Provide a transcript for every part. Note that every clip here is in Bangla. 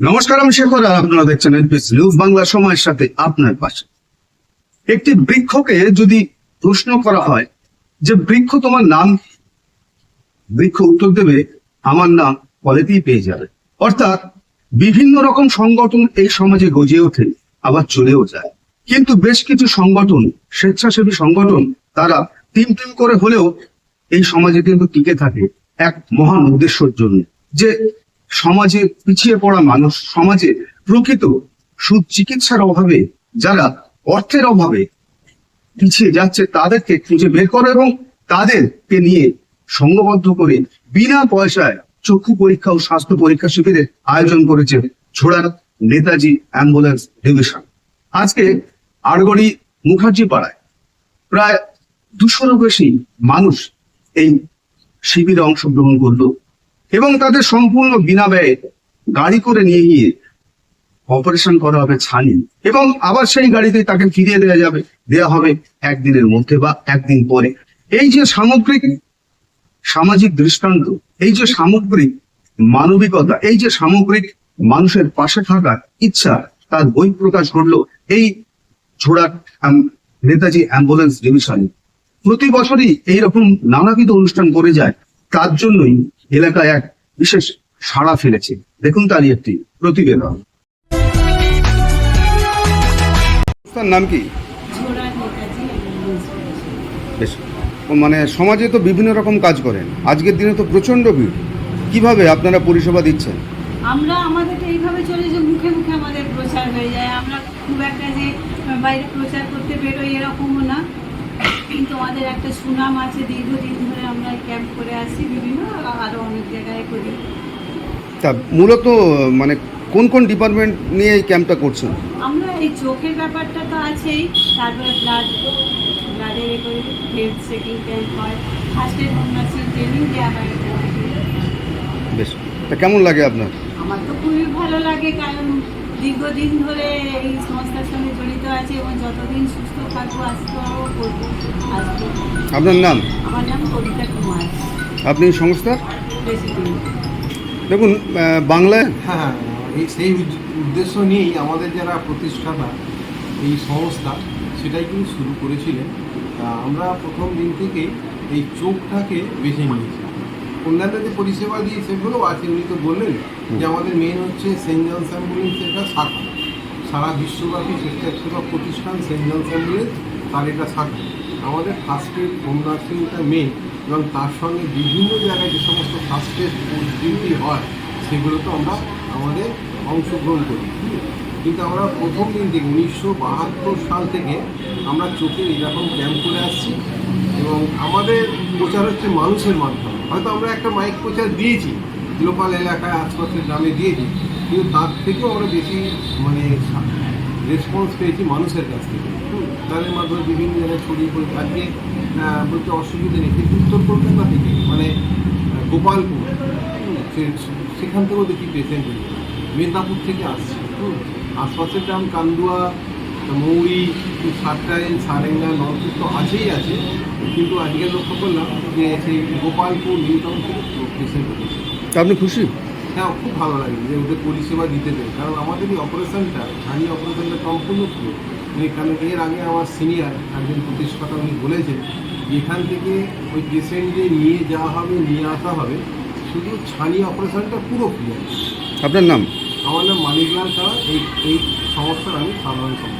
নমস্কার, আমি শেখর, আর আপনারা দেখছেন এনপিএস নিউজ বাংলা সময়ের সাথে আপনার পাশে। একটি বৃক্ষকে যদি প্রশ্ন করা হয় যে, বৃক্ষ তোমার নাম বৃক্ষ উত্তর দেবে, আমার নাম কলেতেই পেয়ে যাবে। অর্থাৎ বিভিন্ন রকম সংগঠন এই সমাজে গজে ওঠে, আবার চলেও যায়। কিন্তু বেশ কিছু সংগঠন, স্বেচ্ছাসেবী সংগঠন, তারা টিম টিম করে হলেও এই সমাজে কিন্তু টিকে থাকে এক মহান উদ্দেশ্যের জন্য। যে সমাজে পিছিয়ে পড়া মানুষ, সমাজে প্রকৃত সুচিকিৎসার অভাবে যারা অর্থের অভাবে পিছিয়ে যাচ্ছে, তাদেরকে খুঁজে বের করে এবং তাদেরকে নিয়ে সংঘবদ্ধ করে বিনা পয়সায় চক্ষু পরীক্ষা ও স্বাস্থ্য পরীক্ষা শিবিরের আয়োজন করেছে ছোড়ার নেতাজি অ্যাম্বুলেন্স ডিভিশন। আজকে আড়গড়ি মুখার্জি পাড়ায় প্রায় দুশোরও বেশি মানুষ এই শিবিরে অংশগ্রহণ করল। এবং তাদের সম্পূর্ণ বিনা ব্যয়ে গাড়ি করে নিয়ে গিয়ে অপারেশন করা হবে ছানি। এবং আবার সেই গাড়িতে তাকে ফিরিয়ে দেওয়া যাবে। দেওয়া হবে একদিনের মধ্যে বা একদিন পরে। এই যে সামগ্রিক সামাজিক দৃষ্টান্ত, এই যে সামগ্রিক মানবিকতা, এই যে সামগ্রিক মানুষের পাশে থাকার ইচ্ছা, তার বই প্রকাশ করল এই আম- নেতাজি অ্যাম্বুলেন্স ডিভিশন প্রতি বছরই এইরকম নানাবিধ অনুষ্ঠান করে যায়। তার জন্যই এলাকায় এক বিশেষ সাড়া ফেলেছে। দেখুন তারই একটি প্রতিবেদন। তার নাম কি? বেশ। মানে সমাজে তো বিভিন্ন রকম কাজ করেন। আজকের দিনে তো প্রচণ্ড ভিড়। কীভাবে আপনারা পরিষেবা দিচ্ছেন? আমরা আমাদের এইভাবে চলে যে মুখে মুখে আমাদের প্রচার হয়ে যায়। আমরা খুব একটা যে বাইরে প্রচার করতে বেরোই এরকমও না। কিন্তু আমাদের একটা সুনাম আছে দীর্ঘদিন ধরে আমরা ক্যাম্প করে আসি বিভিন্ন আরও অনেক জায়গায় করি। তা মূলত মানে কোন কোন ডিপার্টমেন্ট নিয়ে এই ক্যাম্পটা করছেন? আমরা এই চোখের ব্যাপারটা তো আছেই তারপরে ব্লাড ব্লাডের করে হেলথ চেকিং ক্যাম্প হয় ফার্স্ট এড নার্সিং ট্রেনিং দেওয়া হয়। বেশ। তা কেমন লাগে আপনার? আমার তো খুবই ভালো লাগে কারণ দীর্ঘদিন ধরে এই সংস্থার সঙ্গে জড়িত আছে এবং যতদিন সুস্থ থাকব আসব করব আসব। আপনার নাম? আমার নাম কবিতা কুমার। আপনি সংস্থার? প্রেসিডেন্ট দেখুন বাংলায় হ্যাঁ এই সেই উদ্দেশ্য নিয়েই আমাদের যারা প্রতিষ্ঠাতা এই সংস্থা সেটাই কিন্তু শুরু করেছিলেন। তা আমরা প্রথম দিন থেকে এই চোখটাকে বেছে নিয়েছি। অন্যান্য যে পরিষেবা দিয়ে সেগুলো আছে উনি তো বললেন যে আমাদের মেন হচ্ছে সেন্ট জনস অ্যাম্বুলেন্স একটা শাখা। সারা বিশ্বব্যাপী স্বেচ্ছাসেবা প্রতিষ্ঠান সেন্ট জনস অ্যাম্বুলেন্স তার এটা শাখা। আমাদের ফার্স্ট এড হোম নার্সিংটা মেন এবং তার সঙ্গে বিভিন্ন জায়গায় যে সমস্ত ফার্স্ট এড ডিউটি হয় সেগুলোতে আমরা আমাদের অংশগ্রহণ করি। কিন্তু আমরা প্রথম দিন থেকে উনিশশো বাহাত্তর সাল থেকে আমরা চোখে এরকম ক্যাম্প করে আসছি এবং আমাদের প্রচার হচ্ছে মানুষের মাধ্যমে। হয়তো আমরা একটা মাইক প্রচার দিয়েছি, লোকাল এলাকায় আশপাশের গ্রামে দিয়েছি, কিন্তু তার থেকেও আমরা বেশি মানে রেসপন্স পেয়েছি মানুষের কাছ থেকে। তাদের মাধ্যমে বিভিন্ন জায়গায় ছড়িয়ে পড়েছে আজকে বলতে অসুবিধা নেই। কিন্তু উত্তর কলকাতা থেকে মানে গোপালপুর সেখান থেকেও দেখি পেশেন্ট মেদিনীপুর থেকে আসছে আশপাশের গ্রাম কান্দুয়া মৌরি সাতটাইল সারেঙ্গা নলকূপ তো আছেই আছে। কিন্তু আজকে লক্ষ্য করলাম যে সেই গোপালপুর নিউ টাউন থেকে পেশেন্ট তা আপনি খুশি? হ্যাঁ খুব ভালো লাগে যে ওদের পরিষেবা দিতে দেয় কারণ আমাদের এই অপারেশনটা স্থানীয় অপারেশনটা সম্পূর্ণ পুরো কারণ এর আগে আমার সিনিয়র একজন প্রতিষ্ঠাতা উনি বলেছেন যে এখান থেকে ওই পেশেন্টকে নিয়ে যাওয়া হবে নিয়ে আসা হবে। শুধু ছানি অপারেশনটা পুরো ফ্রি আপনার নাম? আমার নাম মানিকলাল সাহা। এই এই সংস্থার আমি সাধারণ সম্পাদক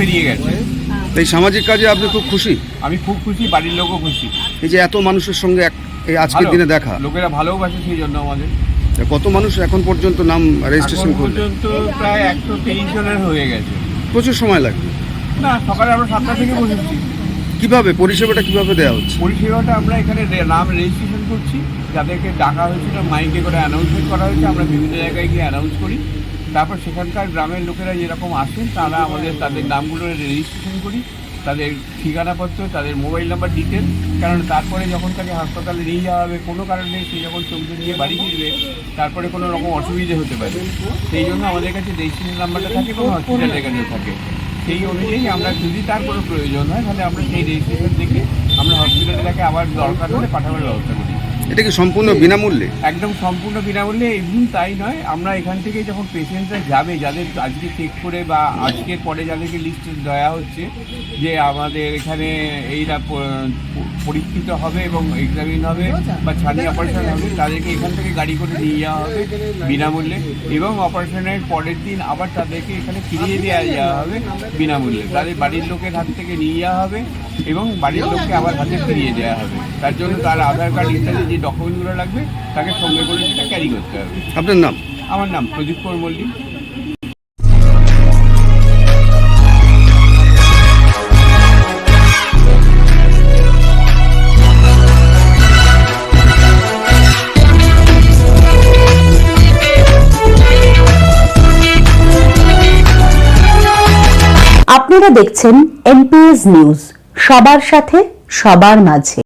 পেরিয়ে গেছে। এই সামাজিক কাজে আপনি খুব খুশি? আমি খুব খুশি বাড়ির লোকও খুশি। এই যে এত মানুষের সঙ্গে এক- এই আজকের দিনে দেখা। লোকেরা ভালোবাসে সেই জন্য আমাদের। কত মানুষ এখন পর্যন্ত নাম রেজিস্ট্রেশন করবে? পর্যন্ত প্রায় একশো তেইশ জনের হয়ে গেছে। প্রচুর সময় লাগবে। না সকালে আমরা সাতটা থেকে বসেছি। কীভাবে পরিষেবাটা কীভাবে দেওয়া হচ্ছে? পরিষেবাটা আমরা এখানে নাম রেজিস্ট্রেশন করছি। যাদেরকে ডাকা হয়েছিল মাইকে করে অ্যানাউন্সমেন্ট করা হয়েছে। আমরা বিভিন্ন জায়গায় গিয়ে অ্যানাউন্স করি। তারপর সেখানকার গ্রামের লোকেরা যেরকম আসেন, তারা আমাদের তাদের নামগুলো রেজিস্ট্রেশন করি, তাদের ঠিকানাপত্র, তাদের মোবাইল নাম্বার ডিটেল কারণ তারপরে যখন তাকে হাসপাতালে নিয়ে যাওয়া হবে, কোনো কারণে সে যখন চোখে নিয়ে বাড়ি ফিরবে, তারপরে কোনো রকম অসুবিধে হতে পারে। সেই জন্য আমাদের কাছে রেজিস্ট্রেশন নাম্বারটা থাকে এবং হসপিটালের কাছে থাকে। সেই অনুযায়ী আমরা যদি তার কোনো প্রয়োজন হয়, তাহলে আমরা সেই রেজিস্ট্রেশন দেখে আমরা হসপিটালে তাকে আবার দরকার হলে পাঠাবার ব্যবস্থা এটা কি সম্পূর্ণ বিনামূল্যে? একদম সম্পূর্ণ বিনামূল্যে এমনি তাই নয় আমরা এখান থেকে যখন পেশেন্টরা যাবে যাদের আজকে চেক করে বা আজকের পরে যাদেরকে লিস্ট দেওয়া হচ্ছে যে আমাদের এখানে এইরা পরীক্ষিত হবে এবং এক্সামিন হবে বা ছানি অপারেশন হবে তাদেরকে এখান থেকে গাড়ি করে নিয়ে যাওয়া হবে বিনামূল্যে এবং অপারেশনের পরের দিন আবার তাদেরকে এখানে ফিরিয়ে দেওয়া যাওয়া হবে বিনামূল্যে। তাদের বাড়ির লোকের হাত থেকে নিয়ে যাওয়া হবে এবং বাড়ির লোককে আবার হাতে ফিরিয়ে দেওয়া হবে। তার জন্য তার আধার কার্ড ইত্যাদি ডকুমেন্টগুলো লাগবে তাকে সঙ্গে করে সেটা ক্যারি করতে হবে। আপনার নাম? আমার নাম প্রদীপ কৌর মল্লিক। আপনারা দেখছেন এনপিএস নিউজ সবার সাথে সবার মাঝে।